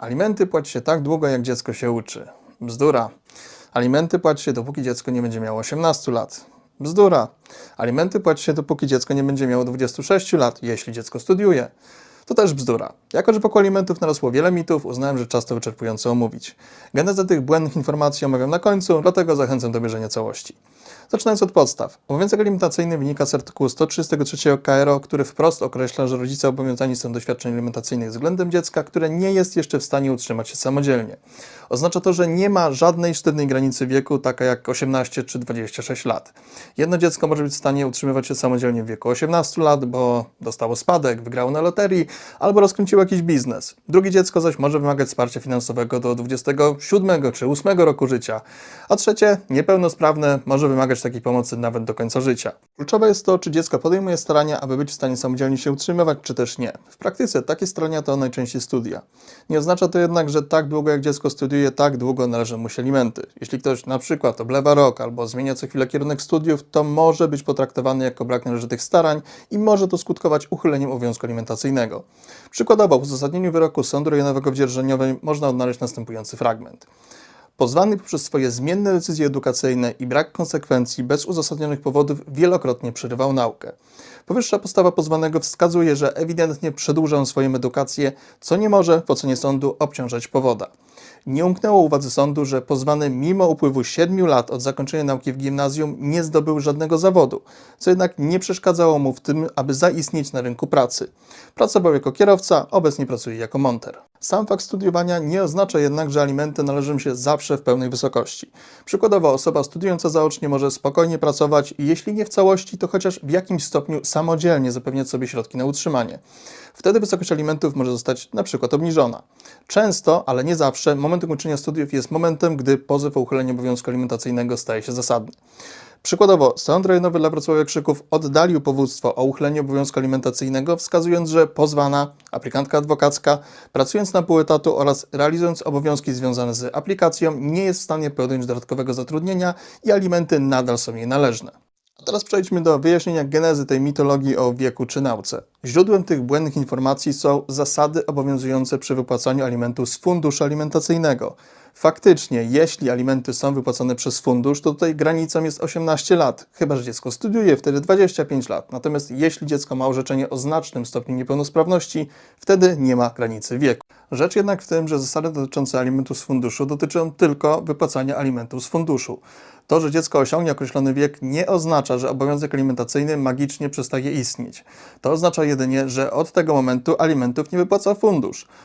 Alimenty płaci się tak długo, jak dziecko się uczy. Bzdura. Alimenty płaci się dopóki dziecko nie będzie miało 18 lat. Bzdura. Alimenty płaci się dopóki dziecko nie będzie miało 26 lat, jeśli dziecko studiuje. To też bzdura. Jako, że wokół alimentów narosło wiele mitów, uznałem, że czas to wyczerpująco omówić. Genezę tych błędnych informacji omawiam na końcu, dlatego zachęcam do obejrzenia całości. Zaczynając od podstaw. Obowiązek alimentacyjny wynika z artykułu 133 KRO, który wprost określa, że rodzice obowiązani są do świadczeń alimentacyjnych względem dziecka, które nie jest jeszcze w stanie utrzymać się samodzielnie. Oznacza to, że nie ma żadnej sztywnej granicy wieku, taka jak 18 czy 26 lat. Jedno dziecko może być w stanie utrzymywać się samodzielnie w wieku 18 lat, bo dostało spadek, wygrało na loterii albo rozkręciło jakiś biznes. Drugie dziecko zaś może wymagać wsparcia finansowego do 27 czy 8 roku życia, a trzecie, niepełnosprawne, może wymagać takiej pomocy nawet do końca życia. Kluczowe jest to, czy dziecko podejmuje starania, aby być w stanie samodzielnie się utrzymywać, czy też nie. W praktyce takie starania to najczęściej studia. Nie oznacza to jednak, że tak długo jak dziecko studiuje, tak długo należą mu się alimenty. Jeśli ktoś na przykład oblewa rok albo zmienia co chwilę kierunek studiów, to może być potraktowany jako brak należytych starań i może to skutkować uchyleniem obowiązku alimentacyjnego. Przykładowo w uzasadnieniu wyroku Sądu Rejonowego w Dzierżoniowej można odnaleźć następujący fragment. Pozwany poprzez swoje zmienne decyzje edukacyjne i brak konsekwencji bez uzasadnionych powodów wielokrotnie przerywał naukę. Powyższa postawa pozwanego wskazuje, że ewidentnie przedłuża on swoją edukację, co nie może w ocenie sądu obciążać powoda. Nie umknęło uwadze sądu, że pozwany mimo upływu 7 lat od zakończenia nauki w gimnazjum nie zdobył żadnego zawodu, co jednak nie przeszkadzało mu w tym, aby zaistnieć na rynku pracy. Pracował jako kierowca, obecnie pracuje jako monter. Sam fakt studiowania nie oznacza jednak, że alimenty należą się zawsze w pełnej wysokości. Przykładowo osoba studiująca zaocznie może spokojnie pracować jeśli nie w całości, to chociaż w jakimś stopniu samodzielnie zapewniać sobie środki na utrzymanie. Wtedy wysokość alimentów może zostać na przykład obniżona. Często, ale nie zawsze, moment ukończenia studiów jest momentem, gdy pozew o uchylenie obowiązku alimentacyjnego staje się zasadny. Przykładowo, Sąd Rejonowy dla Wrocławia Krzyków oddalił powództwo o uchylenie obowiązku alimentacyjnego, wskazując, że pozwana, aplikantka adwokacka, pracując na pół etatu oraz realizując obowiązki związane z aplikacją, nie jest w stanie podjąć dodatkowego zatrudnienia i alimenty nadal są jej należne. Teraz przejdźmy do wyjaśnienia genezy tej mitologii o wieku czy nauce. Źródłem tych błędnych informacji są zasady obowiązujące przy wypłacaniu alimentów z funduszu alimentacyjnego. Faktycznie, jeśli alimenty są wypłacone przez fundusz, to tutaj granicą jest 18 lat, chyba że dziecko studiuje, wtedy 25 lat. Natomiast jeśli dziecko ma orzeczenie o znacznym stopniu niepełnosprawności, wtedy nie ma granicy wieku. Rzecz jednak w tym, że zasady dotyczące alimentów z funduszu dotyczą tylko wypłacania alimentów z funduszu. To, że dziecko osiągnie określony wiek, nie oznacza, że obowiązek alimentacyjny magicznie przestaje istnieć. To oznacza jedynie, że od tego momentu alimentów nie wypłaca fundusz.